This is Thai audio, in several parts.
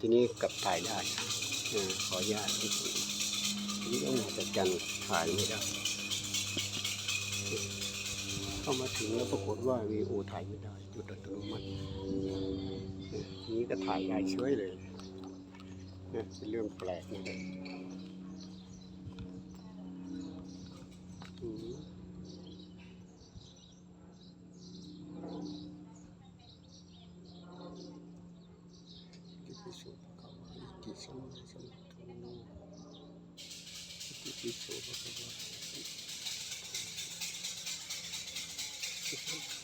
ทีนี้กลับถ่ายได้อขออนุญาตที่นี้ต้องมาจัดการถ่ายไม่ได้ เข้ามาถึงแล้วปรากฏว่าวีโอถ่ายไม่ได้จุดอัตโนมัติทีนี้ก็ถ่ายได้ช่วยเลยเนี่ยเป็นเรื่องแปลกนะ 化粧バカは生きそうなさまと生きそうバカは生き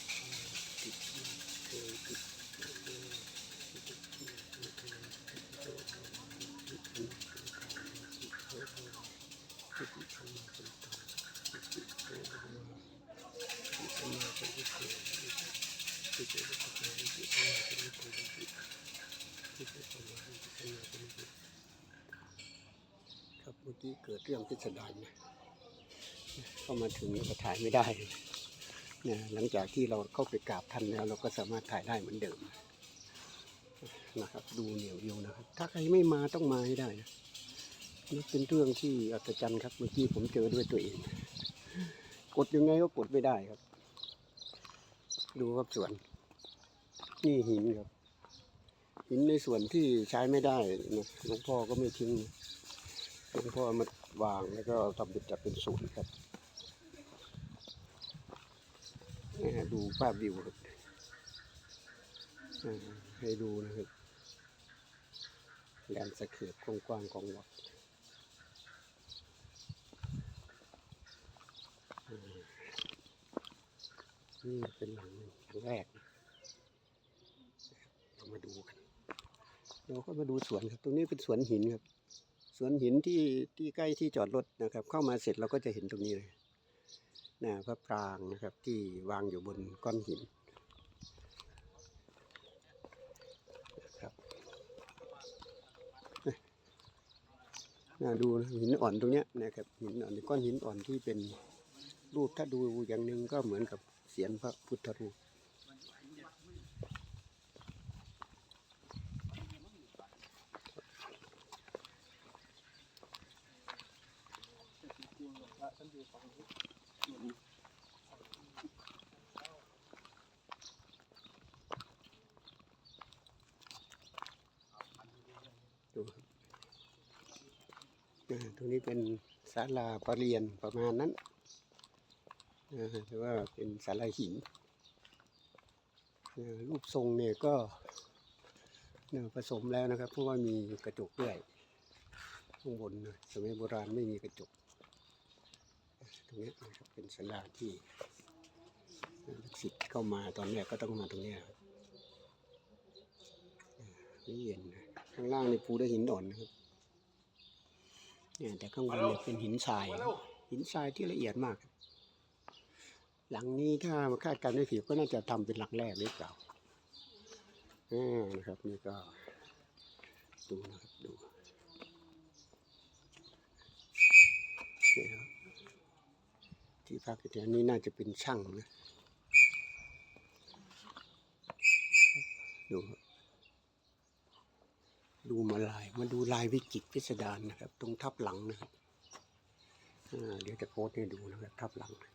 กี้เกิดเรื่องพิสดารนะเข้ามาถึงก็ถ่ายไม่ได้เนี่ยหลังจากที่เราเข้าไปกราบท่านแล้ว เราก็สามารถถ่ายได้เหมือนเดิมนะครับ ดูเหนียววิวนะครับ ถ้าใครไม่มาต้องมาให้ได้นะนี่เป็นเรื่องที่อัศจรรย์ครับเมื่อกี้ผมเจอด้วยตัวเอง กดยังไงก็กดไม่ได้ครับ ดูครับสวน นี่หินครับ หินในส่วนที่ใช้ไม่ได้นะหลวงพ่อก็ไม่ทิ้ง หลวงพ่อมาวางแล้วก็ทำเป็นจัดเป็นศูนย์ครับนะฮะดูภาพวิวครับให้ดูนะครับแลนด์สเคปกว้างๆของวัดนี่เป็นหลังแรกเรามาดูกันเราก็มาดูสวนครับ ตรงนี้เป็นสวนหินครับ สวนหินที่ที่ใกล้ที่จอดรถนะครับ เข้ามาเสร็จเราก็จะเห็นตรงนี้เลยนะพระปรางนะครับที่วางอยู่บนก้อนหินนะครับน่ดูนะหินอ่อนตรงเนี้ยนะครับหินอ่อนก้อนหินอ่อนที่เป็นรูปถ้าดูอย่างหนึ่งก็เหมือนกับเสียนพระพุทธรูป ดูครับอ่าตรงนี้เป็นศาลาปรเรียนประมาณนั้นอ่าแต่ว่าเป็นศาลาหินรูปทรงเนี่ยก็ผสมแล้วนะครับ เพราะว่ามีกระจกด้วยข้างบนสมัยโบราณไม่มีกระจก ตรงนี้นะครับเป็นศาลาที่ลูกศิษย์เข้ามาตอนแรกก็ต้องมาตรงนี้ครับอ่าไม่เย็นนะข้างล่างในปูด้วยหินอ่อนนะครับเนี่ยแต่ข้างบนเนี่ยเป็นหินทราย หินทรายที่ละเอียดมาก หลังนี้ถ้าคาดการณ์ไม่ผิดก็น่าจะทำเป็นหลังแรกหรือเปล่าอ่านะครับนี่ก็ดูนะครับดูเนี่ยครับ ที่พักอยู่แถวนี้น่าจะเป็นช่างนะ ดูดูมาลาย มาดูลายวิจิตพิสดารนะครับ ตรงทับหลังนะครับเดี๋ยวจะโพสให้ดูนะครับ ทับหลังนะ